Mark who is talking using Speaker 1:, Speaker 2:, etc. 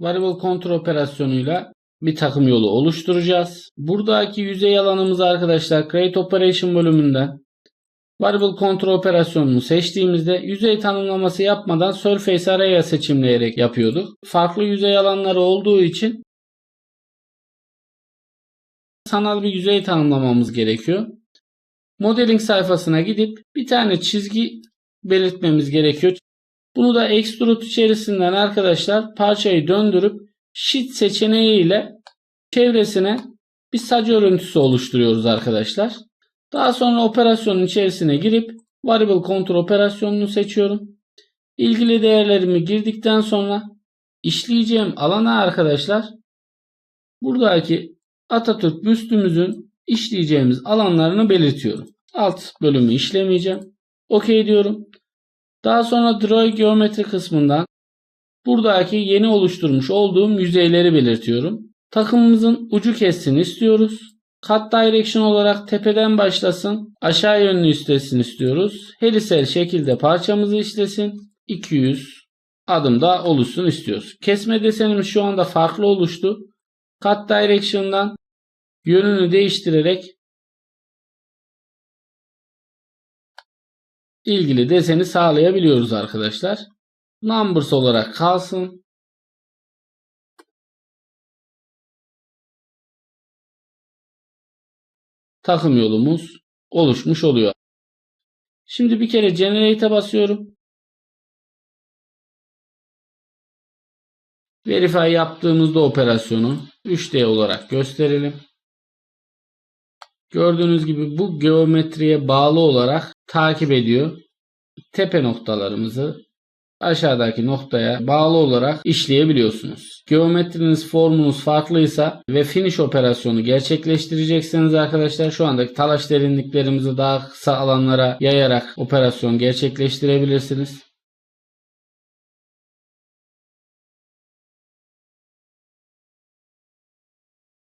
Speaker 1: variable control operasyonuyla bir takım yolu oluşturacağız. Buradaki yüzey alanımızı arkadaşlar create operation bölümünden variable control operasyonunu seçtiğimizde yüzey tanımlaması yapmadan surface area seçimleyerek yapıyorduk. Farklı yüzey alanları olduğu için sanal bir yüzey tanımlamamız gerekiyor. Modeling sayfasına gidip bir tane çizgi belirtmemiz gerekiyor. Bunu da extrude içerisinden arkadaşlar parçayı döndürüp sheet seçeneği ile çevresine bir sac örüntüsü oluşturuyoruz arkadaşlar. Daha sonra operasyonun içerisine girip variable control operasyonunu seçiyorum. İlgili değerlerimi girdikten sonra işleyeceğim alana arkadaşlar buradaki Atatürk büstümüzün işleyeceğimiz alanlarını belirtiyorum. Alt bölümü işlemeyeceğim. OK diyorum. Daha sonra Draw Geometri kısmından buradaki yeni oluşturmuş olduğum yüzeyleri belirtiyorum. Takımımızın ucu kessin istiyoruz. Cut Direction olarak tepeden başlasın. Aşağı yönlü istesin istiyoruz. Helisel şekilde parçamızı işlesin. 200 adımda oluşsun istiyoruz. Kesme desenimiz şu anda farklı oluştu. Cut Direction'dan yönünü değiştirerek ilgili deseni sağlayabiliyoruz arkadaşlar. Numbers olarak kalsın. Takım yolumuz oluşmuş oluyor. Şimdi bir kere Generate'e basıyorum. Verify yaptığımızda operasyonu 3D olarak gösterelim. Gördüğünüz gibi bu geometriye bağlı olarak takip ediyor. Tepe noktalarımızı aşağıdaki noktaya bağlı olarak işleyebiliyorsunuz. Geometriniz formunuz farklıysa ve finish operasyonu gerçekleştirecekseniz arkadaşlar şu andaki talaş derinliklerimizi daha kısa alanlara yayarak operasyon gerçekleştirebilirsiniz.